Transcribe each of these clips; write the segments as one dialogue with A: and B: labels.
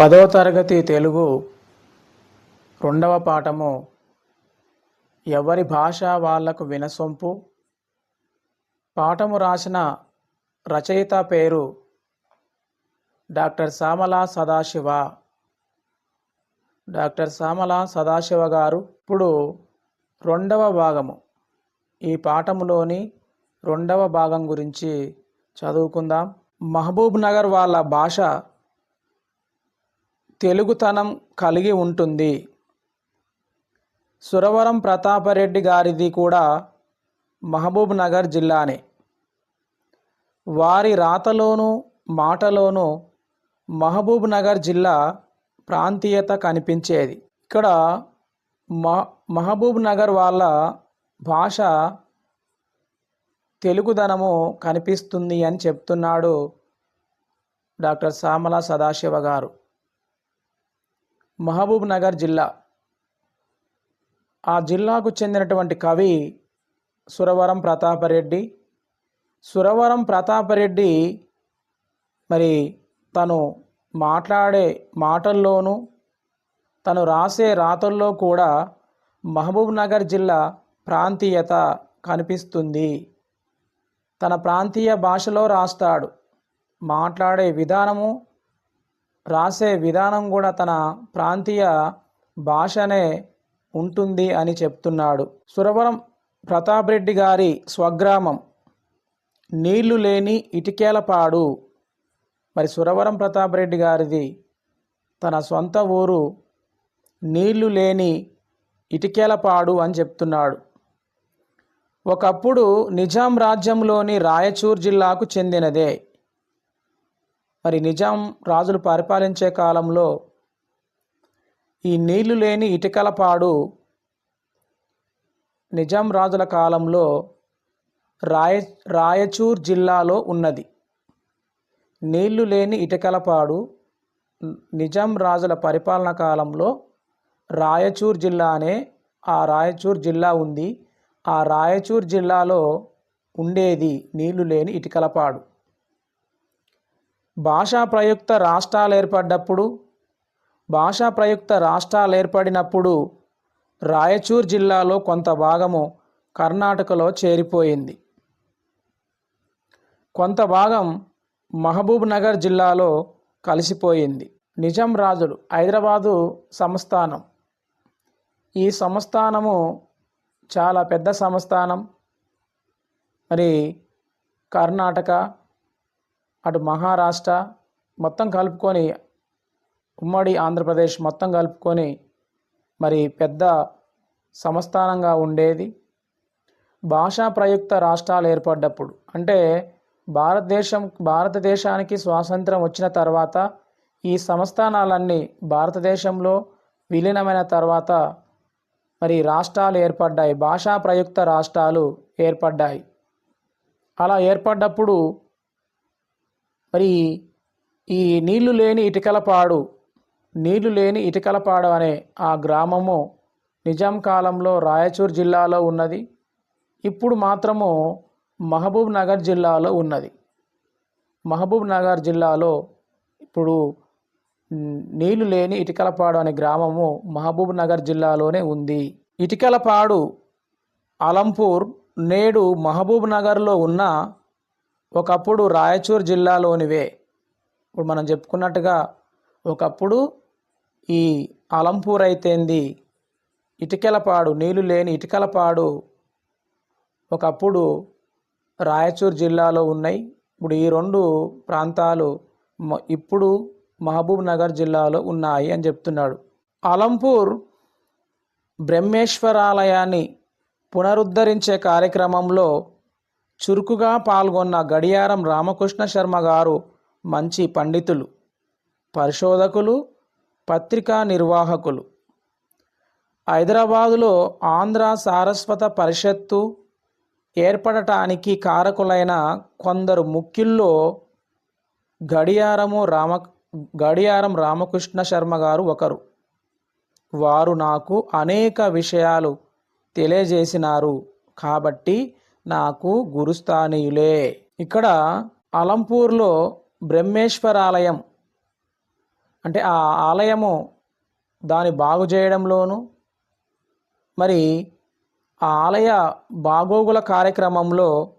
A: పదో తరగతి తెలుగు రెండవ పాఠము ఎవరి భాష వాళ్ళకు వినసొంపు? పాఠము రాసిన రచయిత పేరు డాక్టర్ సామల సదాశివ. డాక్టర్ సామల సదాశివ గారు ఇప్పుడు రెండవ భాగము. ఈ పాఠములోని రెండవ భాగం గురించి చదువుకుందాం. మహబూబ్ నగర్ వాళ్ళ భాష తెలుగుతనం కలిగి ఉంటుంది. సురవరం ప్రతాపరెడ్డి గారిది కూడా మహబూబ్ నగర్ జిల్లానే. వారి రాతలోనూ మాటలోనూ మహబూబ్ నగర్ జిల్లా ప్రాంతీయత కనిపించేది. ఇక్కడ మహ మహబూబ్ నగర్ వాళ్ళ భాష తెలుగుదనము కనిపిస్తుంది అని చెప్తున్నాడు డాక్టర్ సామల సదాశివ గారు. మహబూబ్ నగర్ జిల్లా. ఆ జిల్లాకు చెందినటువంటి కవి సురవరం ప్రతాపరెడ్డి. సురవరం ప్రతాపరెడ్డి మరి తను మాట్లాడే మాటల్లోనూ తను రాసే రాతల్లో కూడా మహబూబ్ నగర్ జిల్లా ప్రాంతీయత కనిపిస్తుంది. తన ప్రాంతీయ భాషలో రాస్తాడు. మాట్లాడే విధానము రాసే విధానం కూడా తన ప్రాంతీయ భాషనే ఉంటుంది అని చెప్తున్నాడు. సురవరం ప్రతాప్ రెడ్డి గారి స్వగ్రామం. నీళ్ళు లేని ఇటికేలపాడు. మరి సురవరం ప్రతాప్ రెడ్డి గారిది తన సొంత ఊరు నీళ్ళు లేని ఇటికేలపాడు అని చెప్తున్నాడు. ఒకప్పుడు నిజాం రాజ్యంలోని రాయచూర్ జిల్లాకు చెందినదే. మరి నిజాం రాజులు పరిపాలించే కాలంలో ఈ నీళ్ళు లేని ఇటుకలపాడు నిజాం రాజుల కాలంలో రాయ రాయచూర్ జిల్లాలో ఉన్నది. నీళ్ళు లేని ఇటుకలపాడు నిజాం రాజుల పరిపాలన కాలంలో రాయచూర్ జిల్లా అనే ఆ రాయచూర్ జిల్లా ఉంది. ఆ రాయచూర్ జిల్లాలో ఉండేది నీళ్ళు లేని ఇటుకలపాడు భాషా ప్రయుక్త రాష్ట్రాలు ఏర్పడ్డప్పుడు భాషా ప్రయుక్త రాష్ట్రాలు ఏర్పడినప్పుడు రాయచూర్ జిల్లాలో కొంత భాగము కర్ణాటకలో చేరిపోయింది. కొంత భాగం మహబూబ్ నగర్ జిల్లాలో కలిసిపోయింది. నిజాం రాజులు హైదరాబాదు సంస్థానం. ఈ సంస్థానము చాలా పెద్ద సంస్థానం. మరి కర్ణాటక అటు మహారాష్ట్ర మొత్తం కలుపుకొని ఉమ్మడి ఆంధ్రప్రదేశ్ మొత్తం కలుపుకొని మరి పెద్ద సంస్థానంగా ఉండేది. భాషా ప్రయుక్త రాష్ట్రాలు ఏర్పడ్డప్పుడు. అంటే భారతదేశం భారతదేశానికి స్వాతంత్రం వచ్చిన తర్వాత ఈ సంస్థానాలన్నీ భారతదేశంలో విలీనమైన తర్వాత మరి రాష్ట్రాలు ఏర్పడ్డాయి. భాషా ప్రయుక్త రాష్ట్రాలు ఏర్పడ్డాయి. అలా ఏర్పడ్డప్పుడు మరి ఈ నీళ్ళు లేని ఇటుకలపాడు నీళ్ళు లేని ఇటుకలపాడు అనే ఆ గ్రామము నిజాం కాలంలో రాయచూర్ జిల్లాలో ఉన్నది. ఇప్పుడు మాత్రము మహబూబ్ నగర్ జిల్లాలో ఉన్నది. మహబూబ్ నగర్ జిల్లాలో ఇప్పుడు నీళ్ళు లేని ఇటుకలపాడు అనే గ్రామము మహబూబ్ నగర్ జిల్లాలోనే ఉంది. ఇటుకలపాడు అలంపూర్ నేడు మహబూబ్ నగర్లో ఉన్న ఒకప్పుడు రాయచూర్ జిల్లాలోనివే. ఇప్పుడు మనం చెప్పుకున్నట్టుగా ఒకప్పుడు ఈ అలంపూర్ అయితేంది ఇటుకలపాడు నీళ్ళు లేని ఇటుకలపాడు ఒకప్పుడు రాయచూర్ జిల్లాలో ఉన్నాయి. ఇప్పుడు ఈ రెండు ప్రాంతాలు ఇప్పుడు మహబూబ్ నగర్ జిల్లాలో ఉన్నాయి అని చెప్తున్నాడు. అలంపూర్ బ్రహ్మేశ్వరాలయాన్ని పునరుద్ధరించే కార్యక్రమంలో చురుకుగా పాల్గొన్న గడియారం రామకృష్ణ శర్మ గారు మంచి పండితులు పరిశోధకులు పత్రికా నిర్వాహకులు. హైదరాబాదులో ఆంధ్ర సారస్వత పరిషత్తు ఏర్పడటానికి కారకులైన కొందరు ముఖ్యుల్లో గడియారము రామ గడియారం రామకృష్ణ శర్మ గారు ఒకరు. వారు నాకు అనేక విషయాలు తెలియజేసినారు కాబట్టి నాకు గురుస్థానీయులే. ఇక్కడ అలంపూర్లో బ్రహ్మేశ్వరాలయం. అంటే ఆ ఆలయము దాని బాగు చేయడంలోను మరి ఆ ఆలయ బాగోగుల కార్యక్రమంలో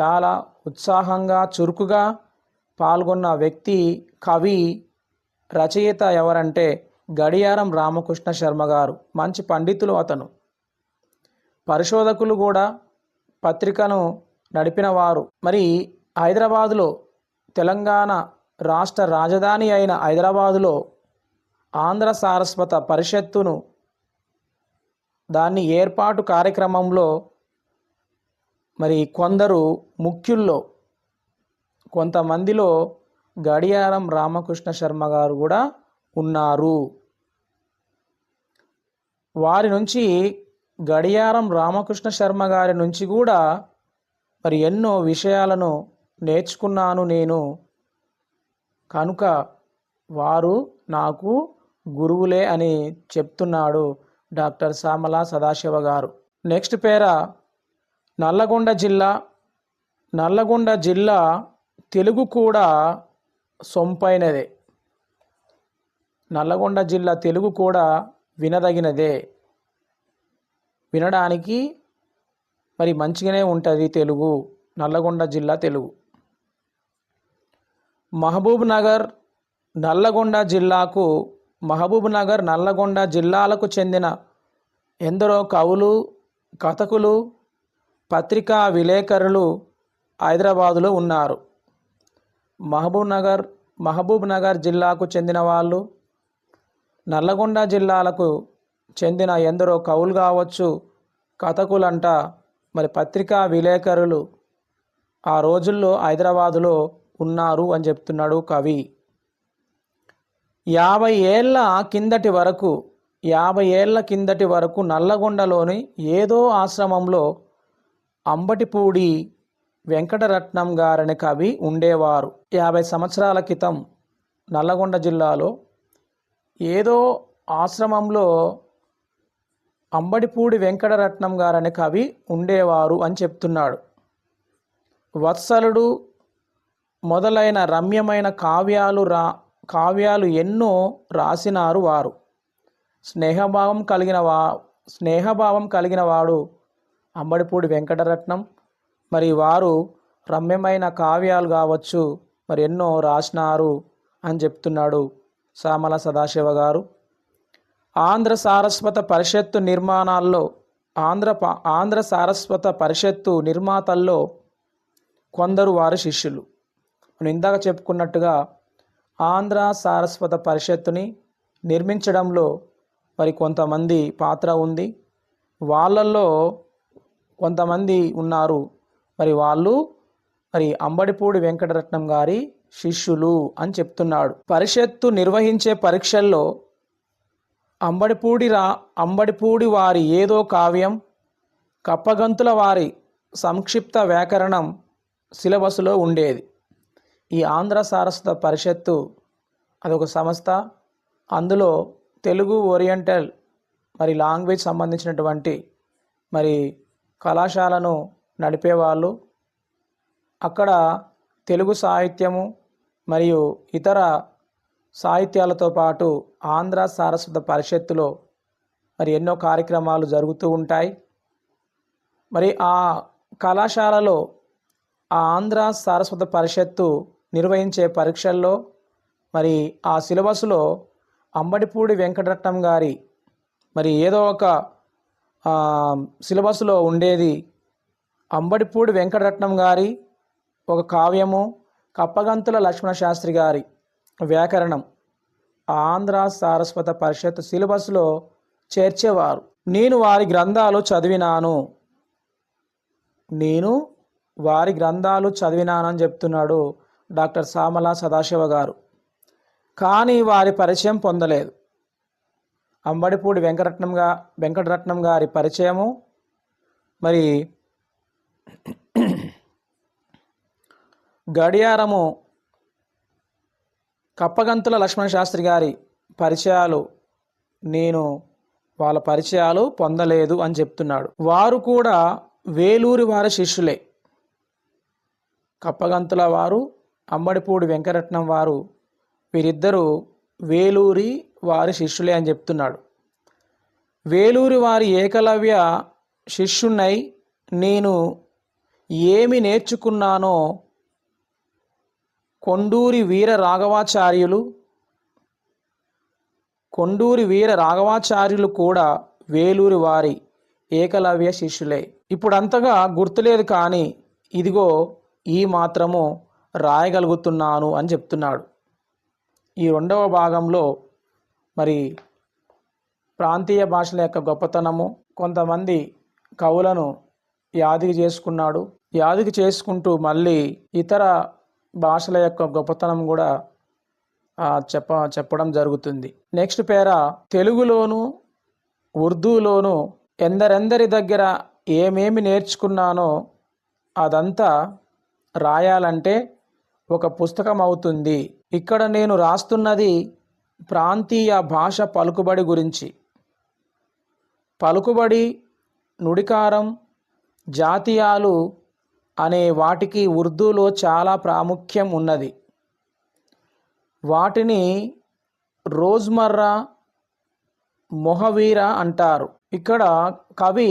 A: చాలా ఉత్సాహంగా చురుకుగా పాల్గొన్న వ్యక్తి కవి రచయిత ఎవరంటే గడియారం రామకృష్ణ శర్మ గారు. మంచి పండితులు అతను. పరిశోధకులు కూడా పత్రికను నడిపిన వారు మరి హైదరాబాదులో తెలంగాణ రాష్ట్ర రాజధాని అయిన హైదరాబాదులో ఆంధ్ర సారస్వత పరిషత్తును దాన్ని ఏర్పాటు కార్యక్రమంలో మరి కొందరు ముఖ్యుల్లో కొంతమందిలో గడియారం రామకృష్ణ శర్మ గారు కూడా ఉన్నారు. వారి నుంచి గడియారం రామకృష్ణ శర్మ గారి నుంచి కూడా మరి ఎన్నో విషయాలను నేర్చుకున్నాను నేను. కనుక వారు నాకు గురువులే అని చెప్తున్నాడు డాక్టర్ సామల సదాశివ గారు. నెక్స్ట్ పేర నల్లగొండ జిల్లా. నల్లగొండ జిల్లా తెలుగు కూడా సొంపైనదే. నల్లగొండ జిల్లా తెలుగు కూడా వినదగినదే. వినడానికి మరి మంచిగానే ఉంటుంది తెలుగు నల్లగొండ జిల్లా తెలుగు. మహబూబ్ నగర్ నల్లగొండ జిల్లాకు మహబూబ్ నగర్ నల్లగొండ జిల్లాలకు చెందిన ఎందరో కవులు కథకులు పత్రికా విలేకరులు హైదరాబాదులో ఉన్నారు. మహబూబ్ నగర్ మహబూబ్ నగర్ జిల్లాకు చెందిన వాళ్ళు నల్లగొండ జిల్లాలకు చెందిన ఎందరో కవులు కావచ్చు కథకులంట. మరి పత్రికా విలేకరులు ఆ రోజుల్లో హైదరాబాదులో ఉన్నారు అని చెప్తున్నాడు కవి. యాభై ఏళ్ళ కిందటి వరకు యాభై ఏళ్ళ కిందటి వరకు నల్లగొండలోని ఏదో ఆశ్రమంలో అంబటిపూడి వెంకటరత్నం గారని కవి ఉండేవారు. యాభై సంవత్సరాల క్రితం నల్లగొండ జిల్లాలో ఏదో ఆశ్రమంలో అంబడిపూడి వెంకటరత్నం గారనే కవి ఉండేవారు అని చెప్తున్నాడు. వత్సలుడు మొదలైన రమ్యమైన కావ్యాలు రా కావ్యాలు ఎన్నో రాసినారు వారు. స్నేహభావం కలిగిన వా స్నేహభావం కలిగిన వాడు అంబడిపూడి వెంకటరత్నం. మరి వారు రమ్యమైన కావ్యాలు కావచ్చు మరి ఎన్నో రాసినారు అని చెప్తున్నాడు సామల సదాశివ గారు. ఆంధ్ర సారస్వత పరిషత్తు నిర్మాణాల్లో ఆంధ్ర ఆంధ్ర సారస్వత పరిషత్తు నిర్మాతల్లో కొందరు వారి శిష్యులు. మనం ఇందాక చెప్పుకున్నట్టుగా ఆంధ్ర సారస్వత పరిషత్తుని నిర్మించడంలో మరి కొంతమంది పాత్ర ఉంది. వాళ్ళల్లో కొంతమంది ఉన్నారు. మరి వాళ్ళు మరి అంబడిపూడి వెంకటరత్నం గారి శిష్యులు అని చెప్తున్నాడు. పరిషత్తు నిర్వహించే పరీక్షల్లో అంబడిపూడి రా అంబడిపూడి వారి ఏదో కావ్యం కప్పగంతుల వారి సంక్షిప్త వ్యాకరణం సిలబస్లో ఉండేది. ఈ ఆంధ్ర సారస్వత పరిషత్తు అదొక సంస్థ. అందులో తెలుగు ఓరియంటల్ మరి లాంగ్వేజ్ సంబంధించినటువంటి మరి కళాశాలను నడిపేవాళ్ళు. అక్కడ తెలుగు సాహిత్యము మరియు ఇతర సాహిత్యాలతో పాటు ఆంధ్ర సారస్వత పరిషత్తులో మరి ఎన్నో కార్యక్రమాలు జరుగుతూ ఉంటాయి. మరి ఆ కళాశాలలో ఆ ఆంధ్ర సారస్వత పరిషత్తు నిర్వహించే పరీక్షల్లో మరి ఆ సిలబస్లో అంబడిపూడి వెంకటరత్నం గారి మరి ఏదో ఒక సిలబస్లో ఉండేది అంబడిపూడి వెంకటరత్నం గారి ఒక కావ్యము కప్పగంతుల లక్ష్మణ శాస్త్రి గారి వ్యాకరణం. ఆంధ్ర సారస్వత పరిషత్ సిలబస్లో చేర్చేవారు. నేను వారి గ్రంథాలు చదివినాను. నేను వారి గ్రంథాలు చదివినానని చెప్తున్నాడు డాక్టర్ సామల సదాశివ గారు. కానీ వారి పరిచయం పొందలేదు. అంబడిపూడి వెంకటరత్నంగా వెంకటరత్నం గారి పరిచయము. మరి గడియారము కప్పగంతుల లక్ష్మణ శాస్త్రి గారి పరిచయాలు నేను వాళ్ళ పరిచయాలు పొందలేదు అని చెప్తున్నాడు. వారు కూడా వేలూరి వారి శిష్యులే. కప్పగంతుల వారు అమ్మడిపూడి వెంకరత్నం వారు వీరిద్దరూ వేలూరి వారి శిష్యులే అని చెప్తున్నాడు. వేలూరి వారి ఏకలవ్య శిష్యున్నై నేను ఏమి నేర్చుకున్నానో కొండూరి వీర రాఘవాచార్యులు కొండూరి వీర రాఘవాచార్యులు కూడా వేలూరి వారి ఏకలవ్య శిష్యులే. ఇప్పుడు అంతగా గుర్తులేదు కానీ ఇదిగో ఈ మాత్రము రాయగలుగుతున్నాను అని చెప్తున్నాడు. ఈ రెండవ భాగంలో మరి ప్రాంతీయ భాషల యొక్క గొప్పతనము కొంతమంది కవులను యాదికి చేసుకున్నాడు. యాదికి చేసుకుంటూ మళ్ళీ ఇతర భాషల యొక్క గొప్పతనం కూడా చెప్ప చెప్పడం జరుగుతుంది. నెక్స్ట్ పేర తెలుగులోను ఉర్దూలోను ఎందరెందరి దగ్గర ఏమేమి నేర్చుకున్నానో అదంతా రాయాలంటే ఒక పుస్తకం అవుతుంది ఇక్కడ నేను రాస్తున్నది ప్రాంతీయ భాష పలుకుబడి గురించి. పలుకుబడి నుడికారం జాతీయాలు అనే వాటికి ఉర్దూలో చాలా ప్రాముఖ్యం ఉన్నది. వాటిని రోజ్మర్రా మొహవీర అంటారు. ఇక్కడ కవి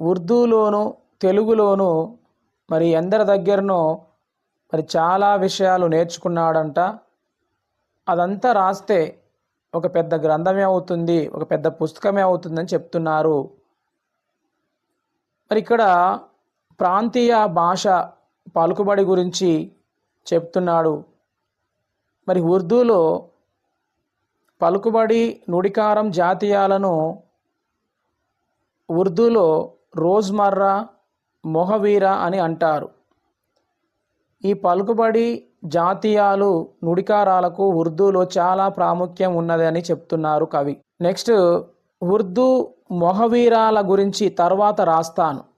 A: ఉర్దూలోను తెలుగులోను మరి ఎందరి దగ్గరనో మరి చాలా విషయాలు నేర్చుకున్నాడంట. అదంతా రాస్తే ఒక పెద్ద గ్రంథమే అవుతుంది ఒక పెద్ద పుస్తకమే అవుతుందని చెప్తున్నారు. మరి ఇక్కడ ప్రాంతీయ భాష పలుకుబడి గురించి చెప్తున్నాడు. మరి ఉర్దూలో పలుకుబడి నుడికారం జాతీయాలను ఉర్దూలో రోజ్మర్రా మొహవీర అని అంటారు. ఈ పలుకుబడి జాతీయాలు నుడికారాలకు ఉర్దూలో చాలా ప్రాముఖ్యం ఉన్నదని చెప్తున్నారు కవి. నెక్స్ట్ ఉర్దూ మొహవీరాల గురించి తర్వాత రాస్తాను.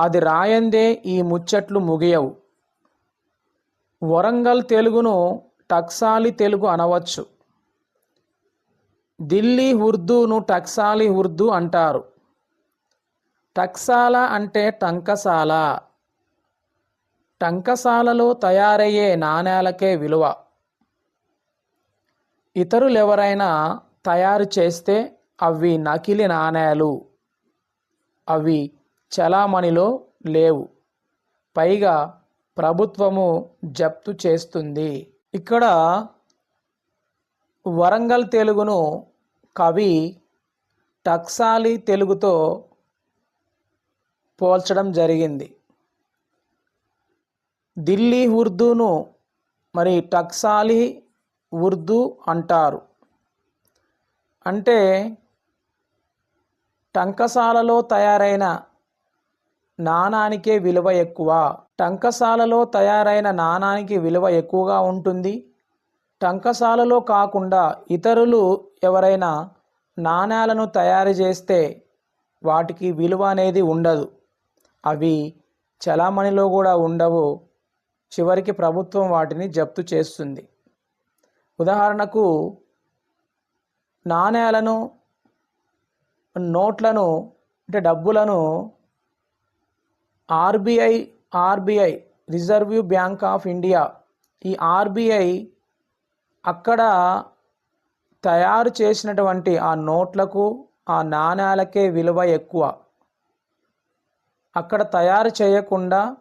A: అది రాయందే ఈ ముచ్చట్లు ముగియవు. వరంగల్ తెలుగును టక్సాలి తెలుగు అనవచ్చు. ఢిల్లీ ఉర్దూను టక్సాలి ఉర్దూ అంటారు. టక్సాల అంటే టంకసాల. టంకసాలలో తయారయ్యే నాణేలకే విలువ. ఇతరులెవరైనా తయారు చేస్తే అవి నకిలీ నాణేలు. అవి చలామణిలో లేవు. పైగా ప్రభుత్వము జప్తు చేస్తుంది. ఇక్కడ వరంగల్ తెలుగును కవి టక్సాలి తెలుగుతో పోల్చడం జరిగింది. ఢిల్లీ ఉర్దూను మరి టక్సాలి ఉర్దూ అంటారు. అంటే టంకసాలలో తయారైన నాణానికే విలువ ఎక్కువ. టంకశాలలో తయారైన నాణానికి విలువ ఎక్కువగా ఉంటుంది. టంకశాలలో కాకుండా ఇతరులు ఎవరైనా నాణాలను తయారు చేస్తే వాటికి విలువ అనేది ఉండదు. అవి చలామణిలో కూడా ఉండవు. చివరికి ప్రభుత్వం వాటిని జప్తు చేస్తుంది. ఉదాహరణకు నాణేలను నోట్లను అంటే డబ్బులను RBI RBI reserve bank of India. ఈ ఆర్బీఐ అక్కడ తయారు చేసినటువంటి ఆ నోట్లకు ఆ నాణాలకే విలువ ఎక్కువ. అక్కడ తయారు చేయకుండా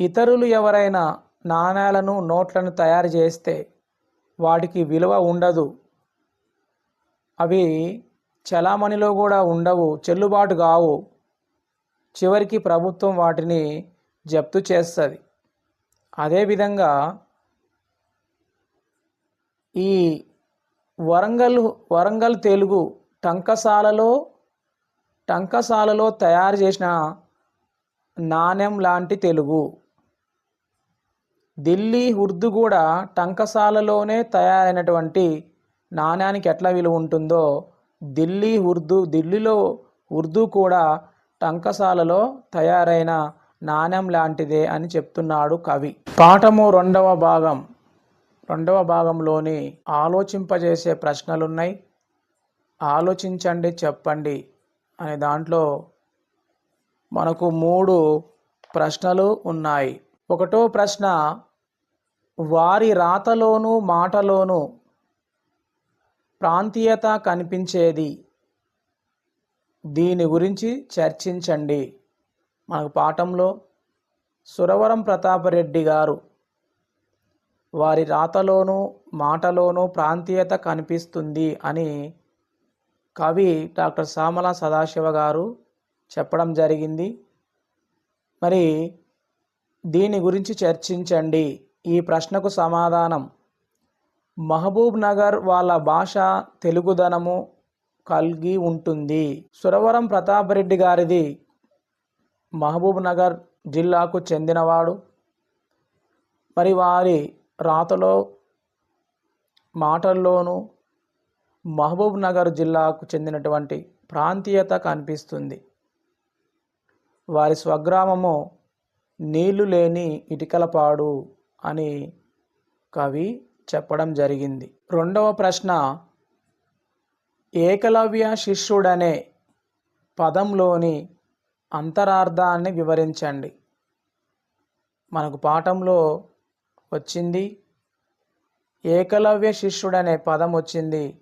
A: ఇతరులు ఎవరైనా నాణ్యాలను నోట్లను తయారు చేస్తే వాటికి విలువ ఉండదు. అవి చలామణిలో కూడా ఉండవు చెల్లుబాటు కావు. చివరికి ప్రభుత్వం వాటిని జప్తు చేస్తుంది. అదేవిధంగా ఈ వరంగల్ వరంగల్ తెలుగు టంకసాలలో టంకసాలలో తయారు చేసిన నాణ్యం లాంటి తెలుగు. ఢిల్లీ ఉర్దూ కూడా టంకసాలలోనే తయారైనటువంటి నాణ్యానికి ఎట్లా విలువ ఉంటుందో ఢిల్లీ ఉర్దూ ఢిల్లీలో ఉర్దూ కూడా టంకసాలలో తయారైన నాణ్యం లాంటిదే అని చెప్తున్నాడు కవి. పాఠము రెండవ భాగం. రెండవ భాగంలోని ఆలోచింపజేసే ప్రశ్నలున్నాయి. ఆలోచించండి చెప్పండి అనే దాంట్లో మనకు మూడు ప్రశ్నలు ఉన్నాయి. ఒకటో ప్రశ్న వారి రాతలోనూ మాటలోనూ ప్రాంతీయత కనిపించేది దీని గురించి చర్చించండి. మనకు పాఠంలో సురవరం ప్రతాపరెడ్డి గారు వారి రాతలోనూ మాటలోనూ ప్రాంతీయత కనిపిస్తుంది అని కవి డాక్టర్ సామల సదాశివ గారు చెప్పడం జరిగింది. మరి దీని గురించి చర్చించండి. ఈ ప్రశ్నకు సమాధానం మహబూబ్ నగర్ వాళ్ళ భాష తెలుగుదనము కలిగి ఉంటుంది. సురవరం ప్రతాపరెడ్డి గారిది మహబూబ్ నగర్ జిల్లాకు చెందినవాడు. మరి వారి రాతలో మాటల్లోనూ మహబూబ్ నగర్ జిల్లాకు చెందినటువంటి ప్రాంతీయత కనిపిస్తుంది. వారి స్వగ్రామము నీళ్ళు లేని ఇటికలపాడు అని కవి చెప్పడం జరిగింది. రెండవ ప్రశ్న ఏకలవ్య శిష్యుడనే పదంలోని అంతరార్థాన్ని వివరించండి. మనకు పాఠంలో వచ్చింది ఏకలవ్య శిష్యుడనే పదం వచ్చింది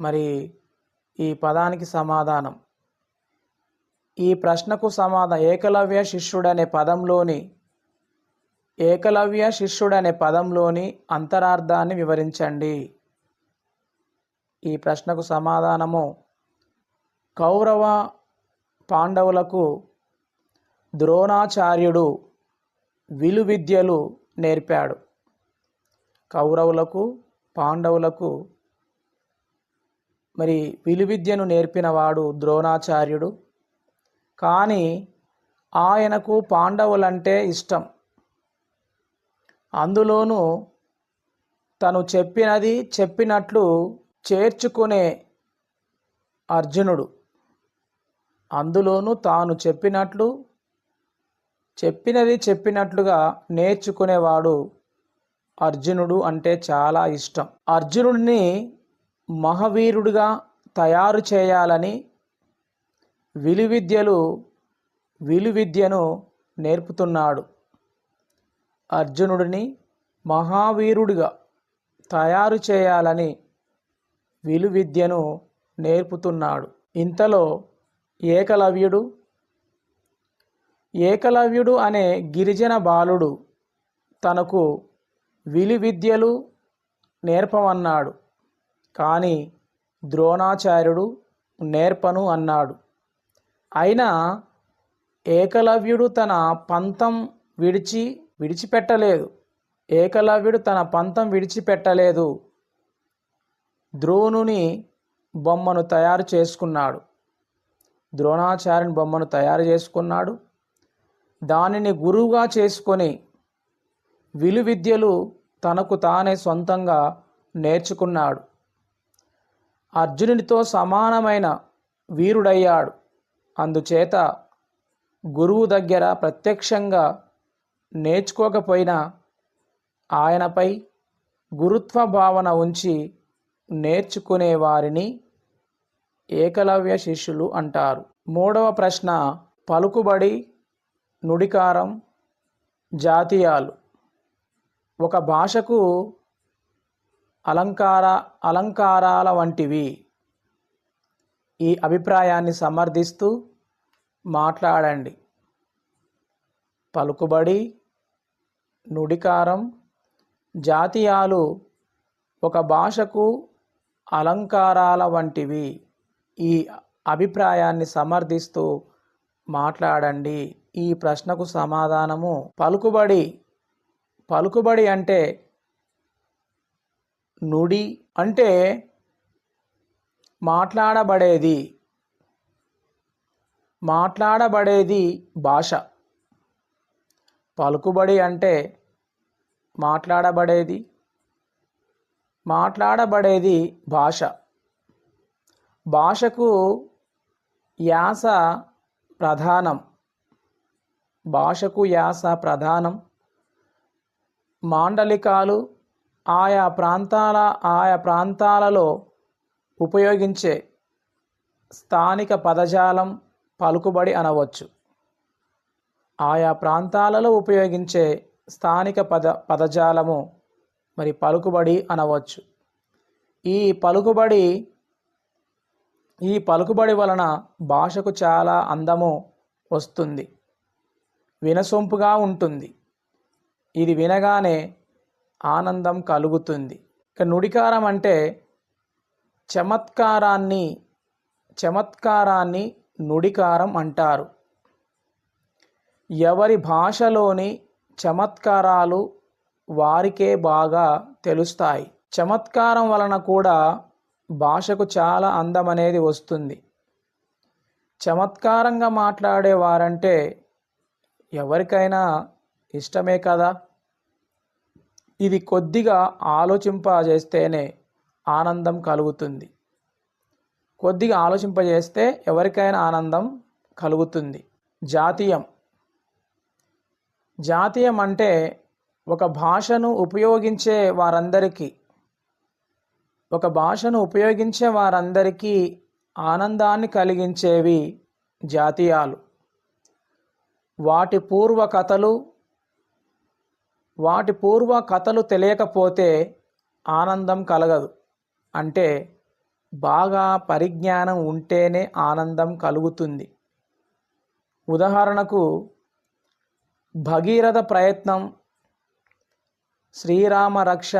A: మరి ఈ పదానికి సమాధానం. ఈ ప్రశ్నకు సమాధానం ఏకలవ్య శిష్యుడనే పదంలోని ఏకలవ్య శిష్యుడనే పదంలోని అంతరార్థాన్ని వివరించండి. ఈ ప్రశ్నకు సమాధానము. కౌరవ పాండవులకు ద్రోణాచార్యుడు విలువిద్యలు నేర్పాడు. కౌరవులకు పాండవులకు మరి విలువిద్యను నేర్పినవాడు ద్రోణాచార్యుడు. కానీ ఆయనకు పాండవులంటే ఇష్టం. అందులోనూ తను చెప్పినది చెప్పినట్లు చేర్చుకునే అర్జునుడు. అందులోనూ తాను చెప్పినట్లు చెప్పినది చెప్పినట్లుగా నేర్చుకునేవాడు అర్జునుడు అంటే చాలా ఇష్టం. అర్జునుడిని మహావీరుడిగా తయారు చేయాలని విలువిద్యలు విలువిద్యను నేర్పుతున్నాడు. అర్జునుడిని మహావీరుడిగా తయారు చేయాలని విలువిద్యను నేర్పుతున్నాడు. ఇంతలో ఏకలవ్యుడు ఏకలవ్యుడు అనే గిరిజన బాలుడు తనకు విలువిద్యలు నేర్పమన్నాడు. కానీ ద్రోణాచార్యుడు నేర్పను అన్నాడు. అయినా ఏకలవ్యుడు తన పంతం విడిచి విడిచిపెట్టలేదు. ఏకలవ్యుడు తన పంతం విడిచిపెట్టలేదు. ద్రోణుని బొమ్మను తయారు చేసుకున్నాడు. ద్రోణాచార్యుని బొమ్మను తయారు చేసుకున్నాడు. దానిని గురువుగా చేసుకొని విలువిద్యలు తనకు తానే సొంతంగా నేర్చుకున్నాడు. అర్జునునితో సమానమైన వీరుడయ్యాడు. అందుచేత గురువు దగ్గర ప్రత్యక్షంగా నేర్చుకోకపోయినా ఆయనపై గురుత్వ భావన ఉంచి నేర్చుకునే వారిని ఏకలవ్య శిష్యులు అంటారు. మూడవ ప్రశ్న పలుకుబడి నుడికారం జాతీయాలు. ఒక భాషకు అలంకార అలంకారాల వంటివి. ఈ అభిప్రాయాన్ని సమర్థిస్తూ మాట్లాడండి. పలుకుబడి నుడికారం జాతీయాలు ఒక భాషకు అలంకారాల వంటివి. ఈ అభిప్రాయాన్ని సమర్థిస్తూ మాట్లాడండి. ఈ ప్రశ్నకు సమాధానము పలుకుబడి పలుకుబడి అంటే నుడి అంటే మాట్లాడబడేది. మాట్లాడబడేది భాష. పలుకుబడి అంటే మాట్లాడబడేది. మాట్లాడబడేది భాష. భాషకు యాస ప్రధానం. భాషకు యాస ప్రధానం. మాండలికాలు ఆయా ప్రాంతాల ఆయా ప్రాంతాలలో ఉపయోగించే స్థానిక పదజాలం పలుకుబడి అనవచ్చు. ఆయా ప్రాంతాలలో ఉపయోగించే స్థానిక పద పదజాలము మరి పలుకుబడి అనవచ్చు. ఈ పలుకుబడి ఈ పలుకుబడి వలన భాషకు చాలా అందము వస్తుంది. వినసొంపుగా ఉంటుంది. ఇది వినగానే ఆనందం కలుగుతుంది. ఇక నుడికారం అంటే చమత్కారాన్ని చమత్కారాన్ని నుడికారం అంటారు. ఎవరి భాషలోని చమత్కారాలు వారికే బాగా తెలుస్తాయి. చమత్కారం వలన కూడా భాషకు చాలా అందం అనేది వస్తుంది. చమత్కారంగా మాట్లాడేవారంటే ఎవరికైనా ఇష్టమే కదా? ఇది కొద్దిగా ఆలోచింపజేస్తేనే ఆనందం కలుగుతుంది. కొద్దిగా ఆలోచింపజేస్తే ఎవరికైనా ఆనందం కలుగుతుంది. జాతీయం. జాతీయం అంటే ఒక భాషను ఉపయోగించే వారందరికీ ఒక భాషను ఉపయోగించే వారందరికీ ఆనందాన్ని కలిగించేవి జాతీయాలు. వాటి పూర్వ కథలు వాటి పూర్వ కథలు తెలియకపోతే ఆనందం కలగదు. అంటే బాగా పరిజ్ఞానం ఉంటేనే ఆనందం కలుగుతుంది. ఉదాహరణకు భగీరథ ప్రయత్నం శ్రీరామ రక్ష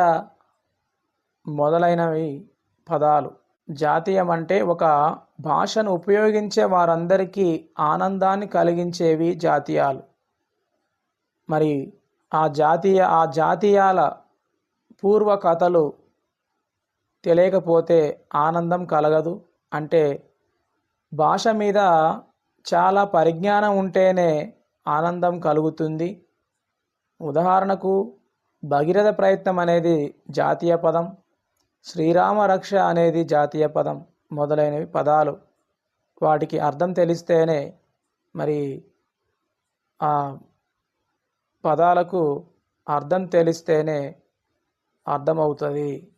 A: మొదలైనవి పదాలు. జాతీయం అంటే ఒక భాషను ఉపయోగించే వారందరికీ ఆనందాన్ని కలిగించేవి జాతీయాలు. మరి ఆ జాతీయ ఆ జాతీయాల పూర్వ కథలు తెలియకపోతే ఆనందం కలగదు. అంటే భాష మీద చాలా పరిజ్ఞానం ఉంటేనే ఆనందం కలుగుతుంది. ఉదాహరణకు భగీరథ ప్రయత్నం అనేది జాతీయ పదం శ్రీరామ రక్ష అనేది జాతీయ పదం మొదలైనవి పదాలు. వాటికి అర్థం తెలిస్తేనే మరి ఆ పదాలకు అర్థం తెలిస్తేనే అర్థమవుతుంది.